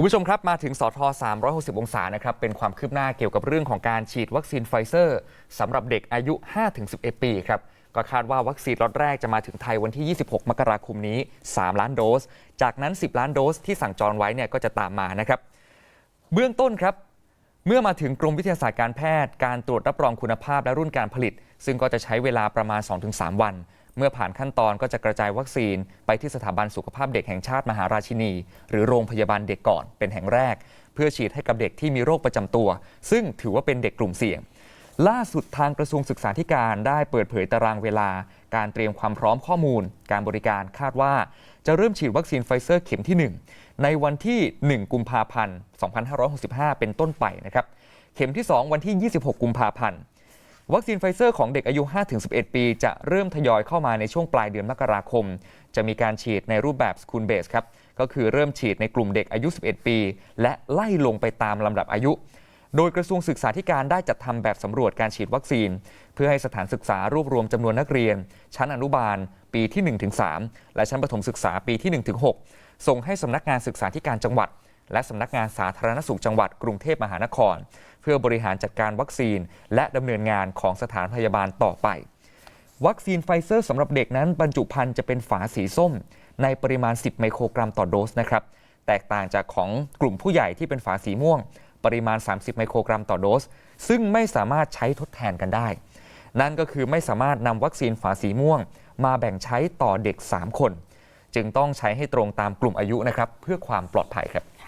คุณผู้ชมครับ มาถึงสท360 องศานะครับ เป็นความคืบหน้าเกี่ยวกับเรื่องของการฉีดวัคซีนไฟเซอร์สำหรับเด็กอายุ 5-11 ปีครับ ก็คาดว่าวัคซีนล็อตแรกจะมาถึงไทยวันที่ 26 มกราคมนี้ 3 ล้านโดส จากนั้น 10 ล้านโดสที่สั่งจองไว้เนี่ยก็จะตามมานะครับ เบื้องต้นครับ เมื่อมาถึงกรมวิทยาศาสตร์การแพทย์ การตรวจรับรองคุณภาพและรุ่นการผลิต ซึ่งก็จะใช้เวลาประมาณ 2-3 วัน เมื่อผ่านขั้นตอนก็จะกระจายวัคซีน ไปที่สถาบันสุขภาพเด็กแห่งชาติมหาราชินี หรือโรงพยาบาลเด็กก่อนเป็นแห่งแรก เพื่อฉีดให้กับเด็กที่มีโรคประจำตัว ซึ่งถือว่าเป็นเด็กกลุ่มเสี่ยง ล่าสุดทางกระทรวงศึกษาธิการได้เปิดเผยตารางเวลา การเตรียมความพร้อมข้อมูล การบริการคาดว่า จะเริ่มฉีดวัคซีนไฟเซอร์เข็มที่ 1 ในวันที่ 1 กุมภาพันธ์ 2565 เป็นต้นไปนะครับเข็มที่ 2 วันที่ 26 กุมภาพันธ์ วัคซีนไฟเซอร์ของเด็กอายุ 5-11 ปี จะเริ่มทยอยเข้ามาในช่วงปลายเดือนมกราคม จะมีการฉีดในรูปแบบสคูลเบสครับ ก็คือเริ่มฉีดในกลุ่มเด็กอายุ 11 ปี และไล่ลงไปตามลำดับอายุ โดยกระทรวงศึกษาธิการได้จัดทำแบบสำรวจการฉีดวัคซีน เพื่อให้สถานศึกษารวบรวมจำนวนนักเรียน ชั้นอนุบาล ปีที่ 1-3 และชั้นประถมศึกษาปีที่ 1-6 ส่งให้สำนักงานศึกษาธิการจังหวัด และสำนักงานสาธารณสุขจังหวัดกรุงเทพมหานคร เพื่อบริหารจัดการวัคซีน และดำเนินงานของสถานพยาบาลต่อไป วัคซีนไฟเซอร์สำหรับเด็กนั้นบรรจุภัณฑ์จะเป็นฝาสีส้ม ในปริมาณ 10 ไมโครกรัมต่อโดสนะครับแตกต่างจากของกลุ่มผู้ใหญ่ที่เป็นฝาสีม่วง ปริมาณ 30 ไมโครกรัมต่อโดส ซึ่งไม่สามารถใช้ทดแทนกันได้ นั่นก็คือไม่สามารถนำวัคซีนฝาสีม่วง มาแบ่งใช้ต่อเด็ก 3 คน จึงต้องใช้ให้ตรงตามกลุ่มอายุนะครับเพื่อความปลอดภัยครับ